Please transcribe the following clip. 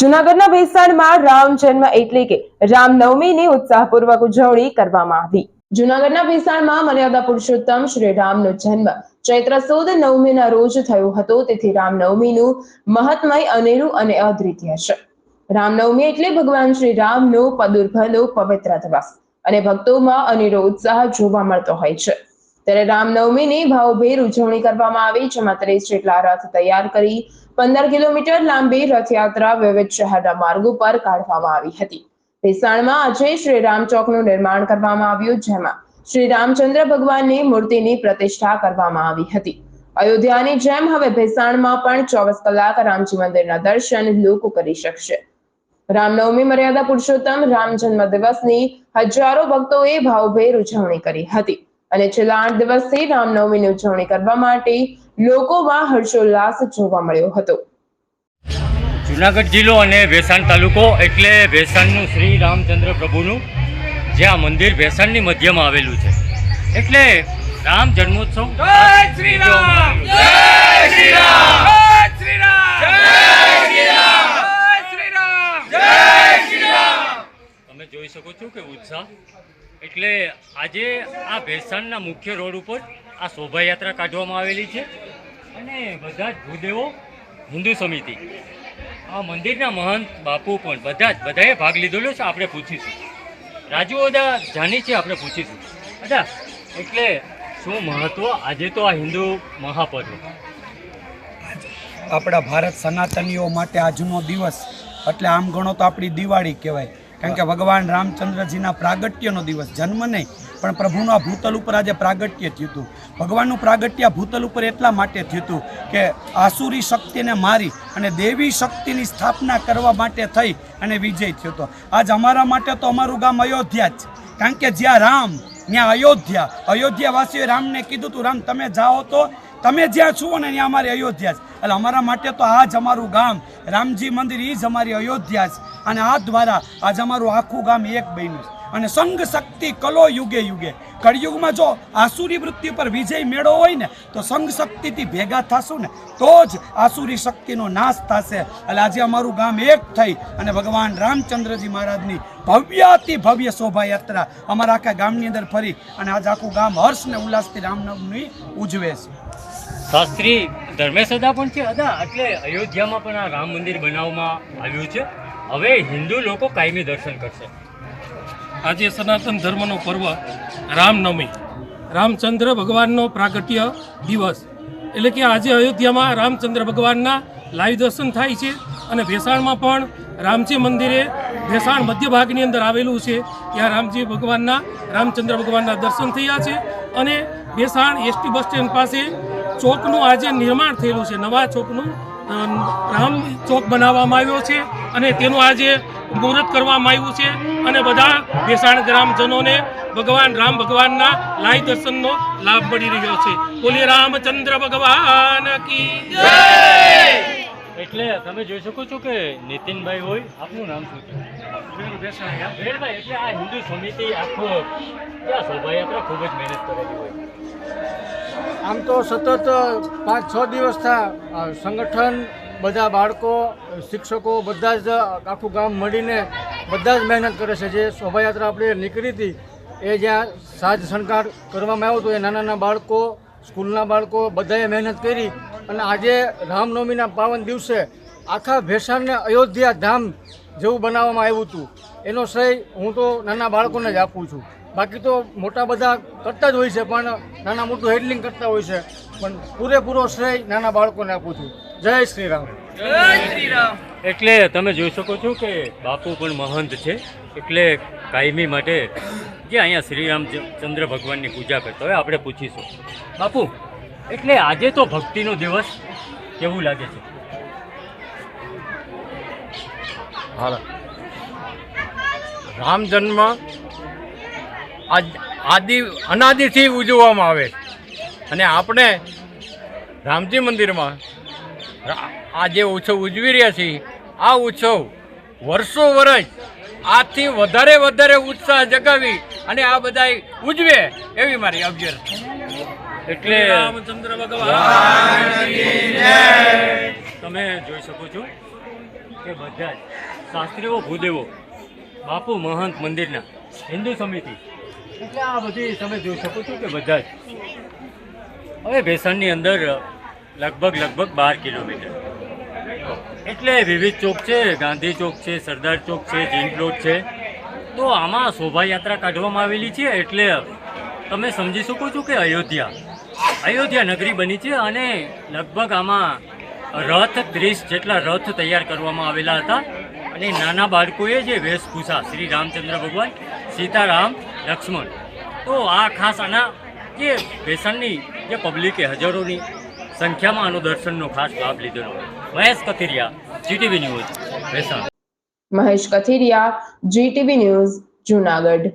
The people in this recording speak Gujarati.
જુનાગઢના ભેસાણમાં રામ જન્મ એટલે કે રામનવમીની ઉત્સાહપૂર્વક ઉજવણી કરવામાં આવી. જુનાગઢના ભેસાણમાં મર્યાદા પુરુષોત્તમ શ્રી રામનો જન્મ ચૈત્ર સુદ નવમીના રોજ થયો હતો. તેથી રામનવમીનું મહત્મય, અનેરું અને અદ્વિતીય છે. રામનવમી એટલે ભગવાન શ્રી રામનો પદુર્ભનો પવિત્ર દિવસ અને ભક્તોમાં અનેરો ઉત્સાહ જોવા મળતો હોય છે. ત્યારે રામનવમીની ભાવભેર ઉજવણી કરવામાં આવી, જેમાં ત્રીસ જેટલા રથ તૈયાર કરી પંદર કિલોમીટર લાંબી રથયાત્રા વિવિધ શહેરના માર્ગો પર કાઢવામાં આવી હતી. ભેસાણમાં આજે શ્રી રામ નિર્માણ કરવામાં આવ્યું, જેમાં શ્રી રામચંદ્ર ભગવાનની મૂર્તિની પ્રતિષ્ઠા કરવામાં આવી હતી. અયોધ્યાની જેમ હવે ભેસાણમાં પણ ચોવીસ કલાક રામજી મંદિરના દર્શન લોકો કરી શકશે. રામનવમી મર્યાદા પુરુષોત્તમ રામ જન્મ દિવસની હજારો ભક્તોએ ભાવભેર ઉજવણી કરી હતી. અને છેલ્લા આઠ દિવસથી રામનવમીની ઉજવણી કરવા માટે લોકોમાં હર્ષોલ્લાસ જોવા મળ્યો હતો. જુનાગઢ જિલ્લો અને ભેસાણ તાલુકો એટલે ભેસાણનું શ્રી રામચંદ્ર પ્રભુનું જે આ મંદિર ભેસાણની મધ્યમાં આવેલું છે. એટલે રામ જન્મોત્સવ શ્રી રામ જય શ્રી રામ જય શ્રી રામ જય શ્રી રામ જય શ્રી રામ જય શ્રી રામ તમે જોઈ શકો છો કે ઉત્સાહ. એટલે આજે આ ભેસાણના મુખ્ય રોડ ઉપર આ શોભાયાત્રા કાઢવામાં આવેલી છે અને બધા જ ભૂદેવો હિન્દુ સમિતિ, આ મંદિરના મહંત બાપુ પણ બધા જ, બધાએ ભાગ લીધેલો છે, આપણે પૂછીશું. રાજુ બધા જાણી છે, આપણે પૂછીશું. અચ્છા, એટલે શું મહત્વ? આજે તો આ હિન્દુ મહાપર્વ. આપણા ભારત સનાતનીઓ માટે આજનો દિવસ, એટલે આમ ગણો તો આપણી દિવાળી કહેવાય. કારણ કે ભગવાન રામચંદ્રજીના પ્રાગટ્યનો દિવસ, જન્મ નહીં, પણ પ્રભુનું આ ભૂતલ ઉપર આજે પ્રાગટ્ય થયું હતું. ભગવાનનું પ્રાગટ્ય ભૂતલ ઉપર એટલા માટે થયું હતું કે આસુરી શક્તિને મારી અને દેવી શક્તિની સ્થાપના કરવા માટે થઈ અને વિજય થયો હતો. આજ અમારા માટે તો અમારું ગામ અયોધ્યા જ કારણ કે જ્યાં રામ, ત્યાં અયોધ્યા. અયોધ્યાવાસીઓએ રામને કીધું તું, રામ, તમે જાઓ તો તમે જ્યાં છો ને ત્યાં અમારી અયોધ્યા છે. એટલે અમારા માટે તો આ જ અમારું ગામ, રામજી મંદિર એ જ અમારી અયોધ્યા છે. અને આ દ્વારા આજ અમારું આખું ગામ એક બન્યું છે. અને સંઘ શક્તિ કલો યુગે યુગે કળિયુગમાં જો આસુરી વૃત્તિ પર વિજય મેળો હોય ને, તો સંઘ શક્તિથી ભેગા થશું ને, તો જ આસુરી શક્તિનો નાશ થશે. એટલે આજે અમારું ગામ એક થઈ અને ભગવાન રામચંદ્રજી મહારાજની ભવ્યાતિ ભવ્ય શોભાયાત્રા અમારા આખા ગામની અંદર ફરી અને આજ આખું ગામ હર્ષ ને ઉલ્લાસથી રામનવમી ઉજવે છે. શાસ્ત્રી, ધર્મેશ અદા પણ છે? અદા, એટલે અયોધ્યામાં પણ આ રામ મંદિર બનાવવામાં આવ્યું છે. હવે હિન્દુ લોકો કાયમી દર્શન કરશે. આજે સનાતન ધર્મનો પર્વ રામનવમી. રામચંદ્ર ભગવાનનો પ્રાગટ્ય દિવસ. એટલે કે આજે અયોધ્યામાં રામચંદ્ર ભગવાનના લાઈવ દર્શન થાય છે અને ભેસાણમાં પણ રામજી મંદિરે ભેસાણ મધ્ય ભાગની અંદર આવેલું છે. ત્યાં રામજી ભગવાનના, રામચંદ્ર ભગવાનના દર્શન થયા છે અને ભેસાણ એસટી બસ સ્ટેન્ડ પાસે ચોકનું આજે નિર્માણ થયેલું છે. નવા ચોકનું રામ ચોક બનાવવામાં આવ્યો છે અને તેનું આજે મુહૂર્ત કરવામાં આવ્યું છે. અને બધા ભેસાણ ગ્રામજનોને ભગવાન રામ ભગવાનના લાઈ દર્શનનો લાભ મળી રહ્યો છે. બોલીએ રામચંદ્ર ભગવાન કી એટલે તમે જોઈ શકો છો કે નીતિનભાઈ હોય આપનું નામ શું છે? એટલે આ હિન્દુ સમિતિ આખો આ શોભાયાત્રા ખૂબ જ મહેનત કરેલી હોય. આમ તો સતત પાંચ છ દિવસથી સંગઠન બધા બાળકો શિક્ષકો બધા જ આખું ગામ મળીને બધા જ મહેનત કરે છે. જે શોભાયાત્રા આપણે નીકળી હતી, એ જ્યાં સાજ શણગાર કરવામાં આવ્યો હતો, એ નાના નાના બાળકો, સ્કૂલના બાળકો બધાએ મહેનત કરી અને આજે રામનવમીના પાવન દિવસે આખા ભેસાણને અયોધ્યા ધામ જેવું બનાવવામાં આવ્યું હતું. એનો શ્રેય હું તો નાના બાળકોને જ આપું છું. બાકી તો મોટા બધા કરતા જ હોય છે, પણ નાના મોટું હેડલિંગ કરતા હોય છે. પણ પૂરેપૂરો શ્રેય નાના બાળકોને આપું છું. જય શ્રી રામ જય શ્રી રામ એટલે તમે જોઈ શકો છો કે બાપુ પણ મહંત છે. એટલે કાયમી માટે જે અહીંયા શ્રી રામચંદ્ર ભગવાનની પૂજા કરતા હોય આપણે પૂછીશું. બાપુ એટલે આજે તો ભક્તિનો દિવસ કેવું લાગે છે? રામ જન્મ આદિ અનાદિથી ઉજવવામાં આવે અને આપણે રામજી મંદિરમાં રા- આ જે ઉત્સવ ઉજવી રહ્યા છીએ આ ઉત્સવ વર્ષો વર્ષ આથી વધારે વધારે ઉત્સાહ જગાવી અને આ બધા ઉજવે એવી મારી અભ્યર્થના. એટલે રામચંદ્ર ભગવાન તમે જોઈ શકો છો કે બધા જ શાસ્ત્રીઓ ભૂદેવો બાપુ મહંત મંદિરના હિન્દુ સમિતિ એટલે આ બધી તમે જોઈ શકો છો કે બધા જ હવે ભેસાણની અંદર લગભગ લગભગ બાર કિલોમીટર. એટલે વિવિધ ચોક છે, ગાંધી ચોક છે, સરદાર ચોક છે, જીન પ્લોટ છે. તો આમાં શોભાયાત્રા કાઢવામાં આવેલી છે, એટલે તમે સમજી શકો છો કે અયોધ્યા. અયોધ્યા નગરી બની છે અને લગભગ આમાં રથ ત્રીસ જેટલા રથ તૈયાર કરવામાં આવેલા હતા. અને નાના બાળકોએ જે વેશભૂષા, શ્રી રામચંદ્ર ભગવાન, સીતારામ, લક્ષ્મણ. તો આ ખાસ આના જે વેસણની જે પબ્લિકે હજારોની સંખ્યામાં આનો દર્શનનો ખાસ લાભ લીધેલો Mahesh Kathiriya GTV news Mahesh Kathiriya GTV news, Junagadh.